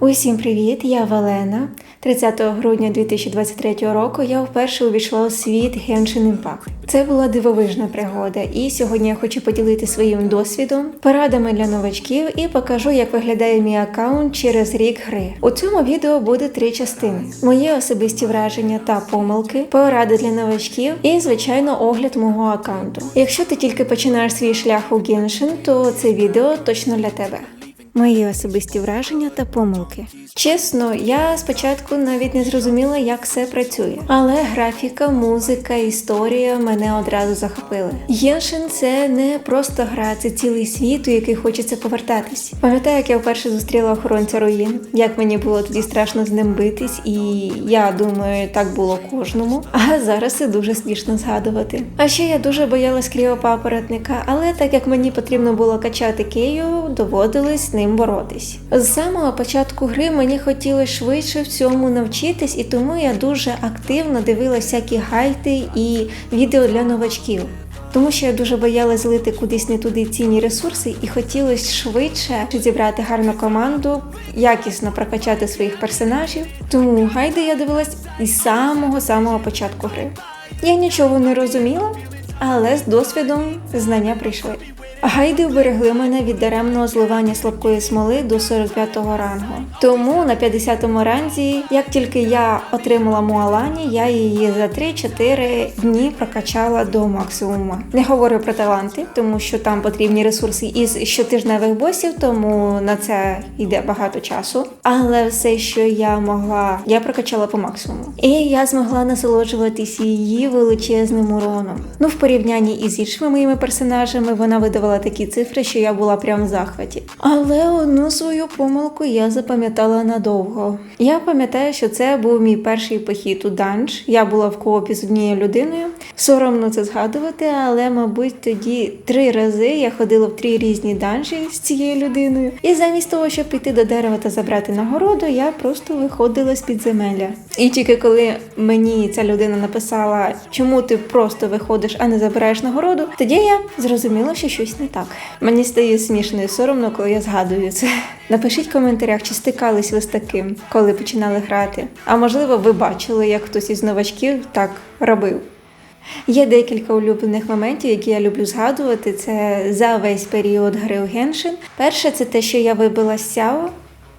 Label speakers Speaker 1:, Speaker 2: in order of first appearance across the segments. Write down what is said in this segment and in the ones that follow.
Speaker 1: Усім привіт! Я Валена. 30 грудня 2023 року я вперше увійшла у світ Genshin Impact. Це була дивовижна пригода, і сьогодні я хочу поділити своїм досвідом, порадами для новачків і покажу, як виглядає мій аккаунт через рік гри. У цьому відео буде три частини: мої особисті враження та помилки, поради для новачків і, звичайно, огляд мого аккаунту. Якщо ти тільки починаєш свій шлях у Genshin, то це відео точно для тебе. Мої особисті враження та помилки. Чесно, я спочатку навіть не зрозуміла, як все працює, але графіка, музика, історія мене одразу захопили. Єншин це не просто гра, це цілий світ, у який хочеться повертатись. Пам'ятаю, як я вперше зустріла охоронця руїн, як мені було тоді страшно з ним битись, і я думаю, так було кожному. А зараз це дуже смішно згадувати. А ще я дуже боялась кріопапоротника, але так як мені потрібно було качати Кею, доводилось з ним боротись. З самого початку гри мені хотілося швидше в цьому навчитись, і тому я дуже активно дивилася всякі гайди і відео для новачків. Тому що я дуже боялась злити кудись не туди цінні ресурси і хотілося швидше зібрати гарну команду, якісно прокачати своїх персонажів. Тому гайди я дивилась із самого самого початку гри. Я нічого не розуміла, але з досвідом знання прийшли. Гайди вберегли мене від даремного зливання слабкої смоли до 45-го рангу. Тому на 50-му ранзі, як тільки я отримала Муалані, я її за 3-4 дні прокачала до максимуму. Не говорю про таланти, тому що там потрібні ресурси із щотижневих босів, тому на це йде багато часу. Але все, що я могла, я прокачала по максимуму. І я змогла насолоджуватись її величезним уроном. Ну, в порівнянні із іншими моїми персонажами, вона видавала такі цифри, що я була прям в захваті. Але одну свою помилку я запам'ятала надовго. Я пам'ятаю, що це був мій перший похід у данж. Я була в коопі з однією людиною. Соромно це згадувати, але, мабуть, тоді три рази я ходила в три різні данжі з цією людиною. І замість того, щоб піти до дерева та забрати нагороду, я просто виходила з підземелля. І тільки коли мені ця людина написала, чому ти просто виходиш, а не забираєш нагороду, тоді я зрозуміла, що щось не так. Мені стає смішно і соромно, коли я згадую це. Напишіть в коментарях, чи стикались ви з таким, коли починали грати. А можливо, ви бачили, як хтось із новачків так робив. Є декілька улюблених моментів, які я люблю згадувати. Це за весь період гри у Геншин. Перше, це те, що я вибила з Сяо.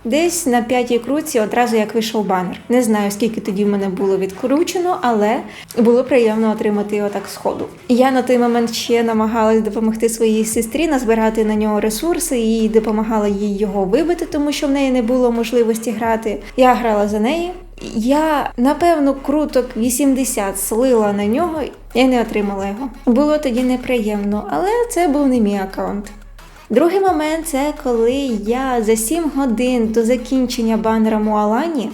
Speaker 1: Десь на п'ятій круці одразу як вийшов банер. Не знаю, скільки тоді в мене було відкручено, але було приємно отримати його так сходу. Я на той момент ще намагалась допомогти своїй сестрі назбирати на нього ресурси і допомагала їй його вибити, тому що в неї не було можливості грати. Я грала за неї. Я напевно круток 80 слила на нього і не отримала його. Було тоді неприємно, але це був не мій аккаунт. Другий момент це коли я за 7 годин до закінчення банера Муалані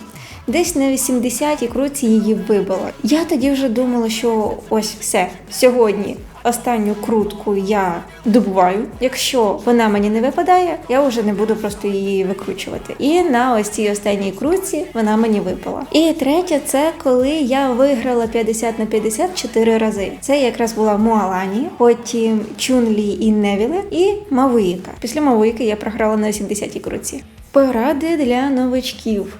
Speaker 1: десь на 80-й круці її вибила. Я тоді вже думала, що ось все сьогодні. Останню крутку я добуваю. Якщо вона мені не випадає, я вже не буду просто її викручувати. І на ось цій останній крутці вона мені випала. І третє, це коли я виграла 50 на 50 4 рази. Це якраз була Муалані, потім Чунлі і Невіле, і Мавуїка. Після Мавуїки я програла на 80-й круці. Поради для новачків.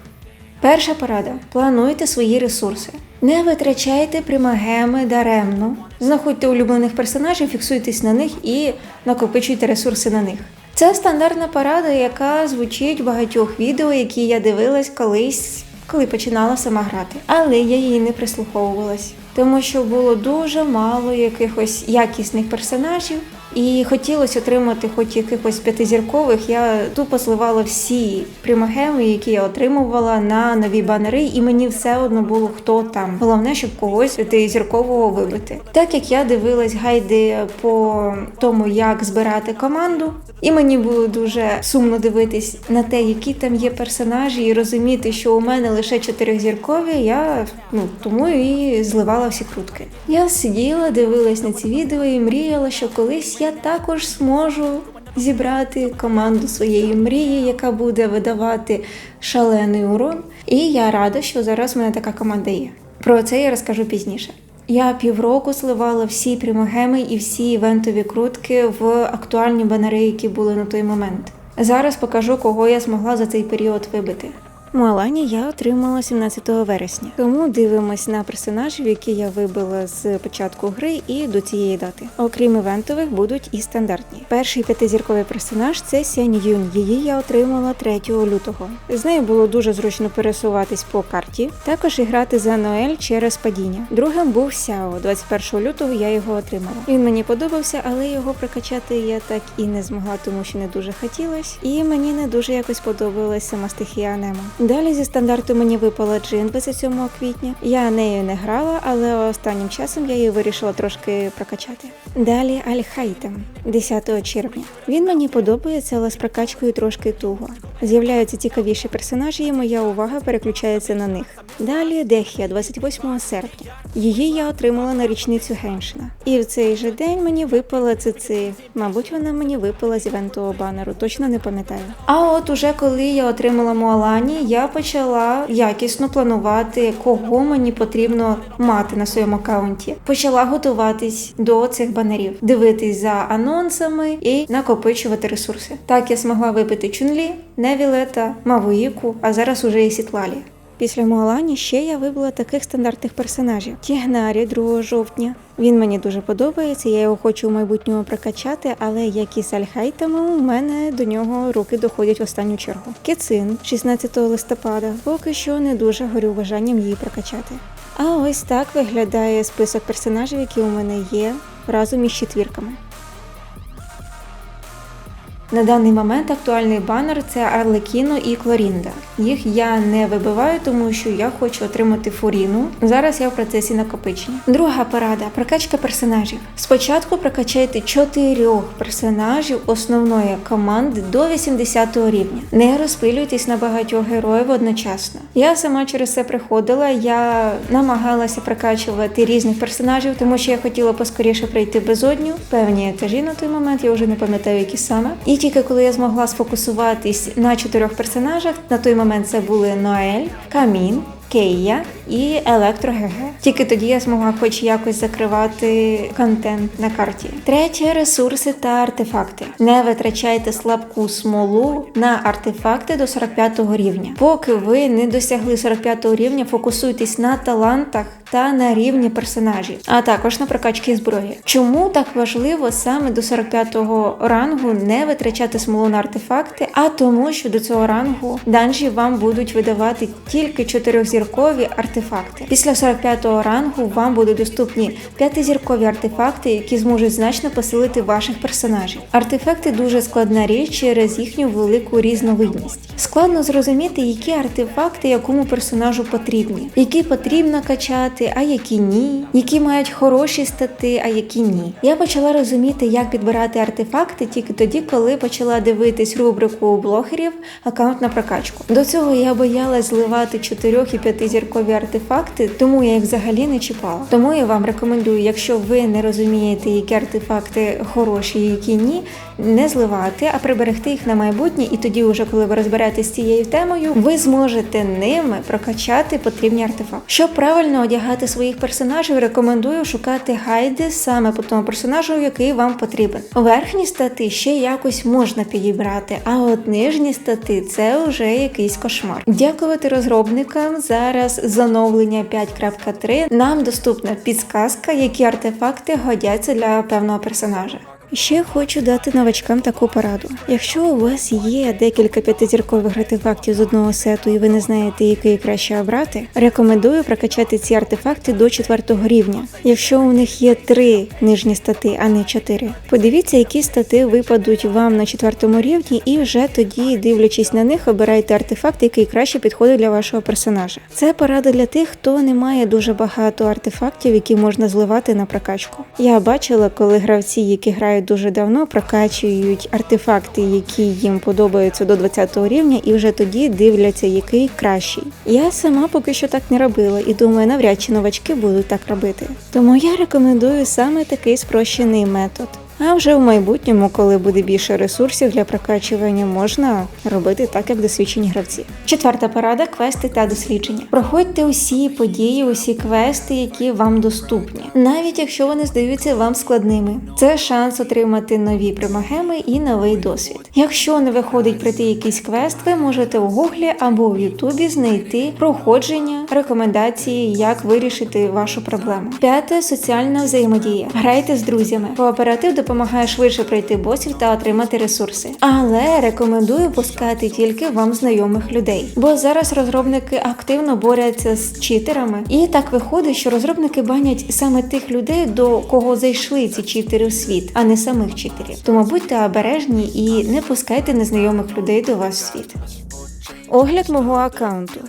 Speaker 1: Перша порада: плануйте свої ресурси. Не витрачайте примагеми даремно. Знаходьте улюблених персонажів, фіксуйтесь на них і накопичуйте ресурси на них. Це стандартна порада, яка звучить в багатьох відео, які я дивилась колись, коли починала сама грати. Але я її не прислуховувалась, тому що було дуже мало якихось якісних персонажів. І хотілося отримати хоч якихось п'ятизіркових. Я тупо зливала всі примагеми, які я отримувала на нові банери, і мені все одно було хто там. Головне, щоб когось п'ятизіркового вибити. Так як я дивилась гайди по тому, як збирати команду, і мені було дуже сумно дивитись на те, які там є персонажі, і розуміти, що у мене лише чотиризіркові, я ну тому і зливала всі крутки. Я сиділа, дивилась на ці відео і мріяла, що колись я також зможу зібрати команду своєї мрії, яка буде видавати шалений урон. І я рада, що зараз в мене така команда є. Про це я розкажу пізніше. Я півроку сливала всі примагеми і всі івентові крутки в актуальні банери, які були на той момент. Зараз покажу, кого я змогла за цей період вибити. Муалані я отримала 17 вересня, тому дивимось на персонажів, які я вибила з початку гри і до цієї дати. Окрім івентових, будуть і стандартні. Перший п'ятизірковий персонаж це Сянь Юн. Її я отримала 3 лютого. З нею було дуже зручно пересуватись по карті, також і грати за Ноель через падіння. Другим був Сяо. 21 лютого я його отримала. Він мені подобався, але його прокачати я так і не змогла, тому що не дуже хотілось. І мені не дуже якось подобалася сама стихія Немо. Далі зі стандарту мені випала Джин 27 квітня. Я нею не грала, але останнім часом я її вирішила трошки прокачати. Далі Альхайтем 10 червня. Він мені подобається, але з прокачкою трошки туго. З'являються цікавіші персонажі, і моя увага переключається на них. Далі Дехія 28 серпня. Її я отримала на річницю Геншина. І в цей же день мені випала цици. Мабуть, вона мені випала з івентового банеру, точно не пам'ятаю. А от уже коли я отримала Муалані, я почала якісно планувати, кого мені потрібно мати на своєму аккаунті. Почала готуватись до цих банерів, дивитись за анонсами і накопичувати ресурси. Так я змогла випити Чунлі, Невілета, Мавуїку, а зараз уже і Сітлалі. Після Муалані ще я вибила таких стандартних персонажів: Тігнарі 2 жовтня. Він мені дуже подобається, я його хочу в майбутньому прокачати, але як і з Альхайтами, у мене до нього руки доходять в останню чергу. Кецин 16 листопада. Поки що не дуже горю бажанням її прокачати. А ось так виглядає список персонажів, які у мене є разом із четвірками. На даний момент актуальний банер це Арлекіно і Клорінда. Їх я не вибиваю, тому що я хочу отримати фуріну. Зараз я в процесі накопичення. Друга порада прокачка персонажів. Спочатку прокачайте чотирьох персонажів основної команди до 80 рівня. Не розпилюйтесь на багатьох героїв одночасно. Я сама через це приходила. Я намагалася прокачувати різних персонажів, тому що я хотіла поскоріше пройти безодню. Певні етажі на той момент, я вже не пам'ятаю, які саме. І тільки коли я змогла сфокусуватись на чотирьох персонажах, на той момент це були Ноель, Камін. Кейя і Електро ГГ. Тільки тоді я змогла хоч якось закривати контент на карті. Третє ресурси та артефакти. Не витрачайте слабку смолу на артефакти до 45 рівня. Поки ви не досягли 45 рівня, фокусуйтесь на талантах та на рівні персонажів, а також на прокачці зброї. Чому так важливо саме до 45-го рангу не витрачати смолу на артефакти? А тому, що до цього рангу данжі вам будуть видавати тільки 4 зіркові артефакти. Після 45-го рангу вам будуть доступні 5-зіркові артефакти, які зможуть значно посилити ваших персонажів. Артефакти дуже складна річ через їхню велику різновидність. Складно зрозуміти, які артефакти якому персонажу потрібні, які потрібно качати, а які ні, які мають хороші стати, а які ні. Я почала розуміти, як підбирати артефакти тільки тоді, коли почала дивитись рубрику блогерів аккаунт на прокачку. До цього я боялась зливати 4 і 5 зіркові артефакти, тому я їх взагалі не чіпала. Тому я вам рекомендую, якщо ви не розумієте, які артефакти хороші, які ні, не зливати, а приберегти їх на майбутнє, і тоді, вже коли ви розберетесь з цією темою, ви зможете ними прокачати потрібні артефакти. Щоб правильно одягати своїх персонажів, рекомендую шукати гайди саме по тому персонажу, який вам потрібен. Верхні стати ще якось можна підібрати, а от нижні стати це вже якийсь кошмар. Дякувати розробникам зараз з оновлення 5.3 нам доступна підсказка, які артефакти годяться для певного персонажа. Ще хочу дати новачкам таку пораду. Якщо у вас є декілька п'ятизіркових артефактів з одного сету, і ви не знаєте, який краще обрати, рекомендую прокачати ці артефакти до четвертого рівня. Якщо у них є три нижні стати, а не чотири, подивіться, які стати випадуть вам на четвертому рівні, і вже тоді, дивлячись на них, обирайте артефакт, який краще підходить для вашого персонажа. Це порада для тих, хто не має дуже багато артефактів, які можна зливати на прокачку. Я бачила, коли гравці, які грають дуже давно, прокачують артефакти, які їм подобаються до 20 рівня, і вже тоді дивляться, який кращий. Я сама поки що так не робила і думаю, навряд чи новачки будуть так робити. Тому я рекомендую саме такий спрощений метод. А вже в майбутньому, коли буде більше ресурсів для прокачування, можна робити так, як досвідчені гравці. Четверта порада квести та дослідження. Проходьте усі події, усі квести, які вам доступні, навіть якщо вони здаються вам складними. Це шанс отримати нові примагеми і новий досвід. Якщо не виходить пройти якийсь квест, ви можете у гуглі або в Ютубі знайти проходження, рекомендації, як вирішити вашу проблему. П'яте соціальна взаємодія. Грайте з друзями. Кооператив допомагає швидше пройти босів та отримати ресурси. Але рекомендую пускати тільки вам знайомих людей, бо зараз розробники активно борються з читерами, і так виходить, що розробники банять саме тих людей, до кого зайшли ці читери в світ, а не самих читерів. Тому будьте обережні і не пускайте незнайомих людей до вас в світ. Огляд мого аккаунту.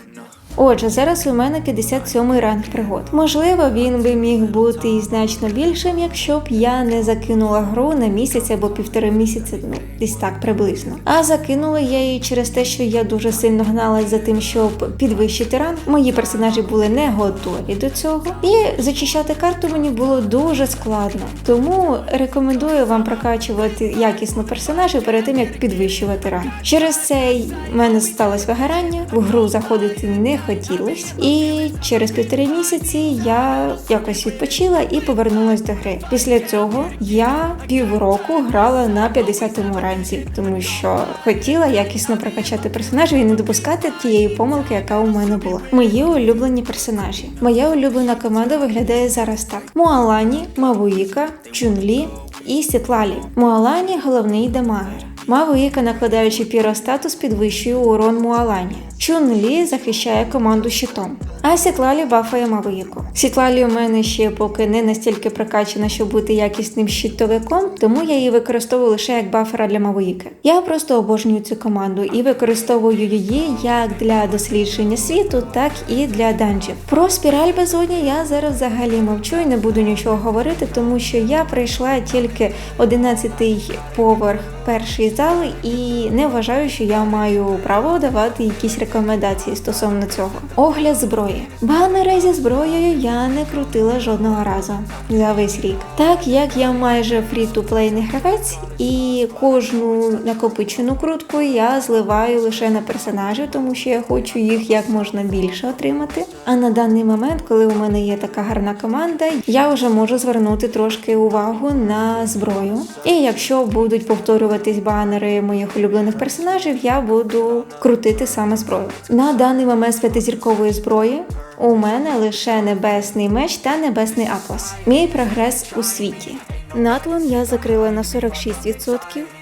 Speaker 1: Отже, зараз у мене 57 ранг пригод. Можливо, він би міг бути і значно більшим, якщо б я не закинула гру на місяць або півтори місяці, ну десь так приблизно. А закинула я її через те, що я дуже сильно гналась за тим, щоб підвищити ранг. Мої персонажі були не готові до цього, і зачищати карту мені було дуже складно. Тому рекомендую вам прокачувати якісно персонажів перед тим, як підвищувати ранг. Через це в мене сталося вигорання, в гру заходити не хотілось, і через півтори місяці я якось відпочила і повернулась до гри. Після цього я півроку грала на 50-му ранзі, тому що хотіла якісно прокачати персонажів і не допускати тієї помилки, яка у мене була. Мої улюблені персонажі. Моя улюблена команда виглядає зараз так: Муалані, Мавуїка, Чунлі і Сітлалі. Муалані головний дамагер. Мавуїка, накладаючи піростатус, підвищує урон Муалані. Чун Лі захищає команду щитом. А Сітлалі бафає Мавуїку. Сітлалі у мене ще поки не настільки прокачана, щоб бути якісним щитовиком, тому я її використовую лише як бафера для Мавуїки. Я просто обожнюю цю команду і використовую її як для дослідження світу, так і для данжів. Про спіраль безодні я зараз взагалі мовчу і не буду нічого говорити, тому що я прийшла тільки 11-й поверх першої зали і не вважаю, що я маю право давати якісь рекомендації стосовно цього. Огляд зброї. Банери зі зброєю я не крутила жодного разу за весь рік. Так як я майже фрі-ту-плейний гравець, і кожну накопичену крутку я зливаю лише на персонажів, тому що я хочу їх як можна більше отримати. А на даний момент, коли у мене є така гарна команда, я вже можу звернути трошки увагу на зброю. І якщо будуть повторюватись банери моїх улюблених персонажів, я буду крутити саме зброю. На даний момент з п'ятизіркової зброї у мене лише небесний меч та небесний атлас. Мій прогрес у світі. Натлон я закрила на 46%,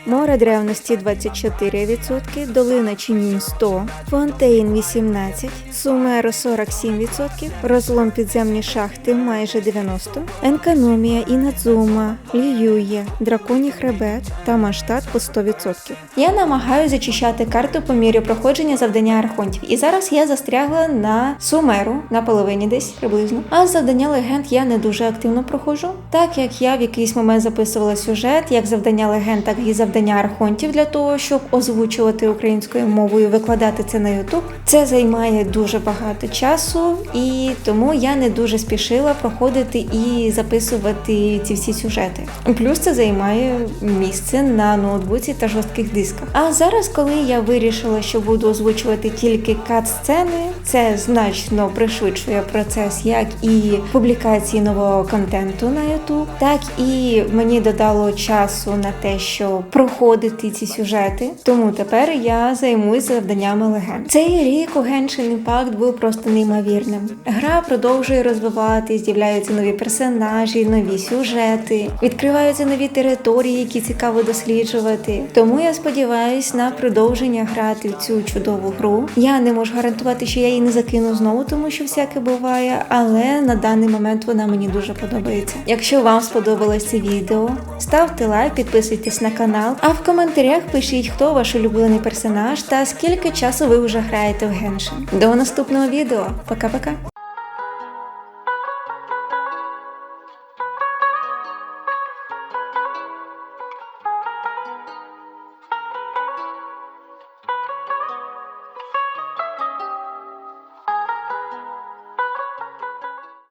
Speaker 1: море древності 24%, долина Чинін 100, Фонтейн 18%, Сумеро 47%, розлом підземні шахти майже 90%, Енкономія, Інадзума, Ліює, Драконій хребет та Маштат по 100%. Я намагаюся зачищати карту по мірі проходження завдання архонтів. І зараз я застрягла на Сумеру, на половині десь приблизно. А завдання легенд я не дуже активно проходжу, так як я в якийсь момент записувала сюжет, як завдання легенд, так і завдання архонтів для того, щоб озвучувати українською мовою, викладати це на YouTube. Це займає дуже багато часу, і тому я не дуже спішила проходити і записувати ці всі сюжети. Плюс це займає місце на ноутбуці та жорстких дисках. А зараз, коли я вирішила, що буду озвучувати тільки кат-сцени, це значно пришвидшує процес, як і публікації нового контенту на YouTube, так і мені додало часу на те, щоб проходити ці сюжети. Тому тепер я займусь завданнями легенд. Цей рік у Genshin Impact був просто неймовірним. Гра продовжує розвиватись, з'являються нові персонажі, нові сюжети, відкриваються нові території, які цікаво досліджувати. Тому я сподіваюся на продовження грати в цю чудову гру. Я не можу гарантувати, що я її не закину знову, тому що всяке буває, але на даний момент вона мені дуже подобається. Якщо вам сподобалось це відео, ставте лайк, підписуйтесь на канал, а в коментарях пишіть, хто ваш улюблений персонаж та скільки часу ви вже граєте в Геншин. До наступного відео. Пока-пока.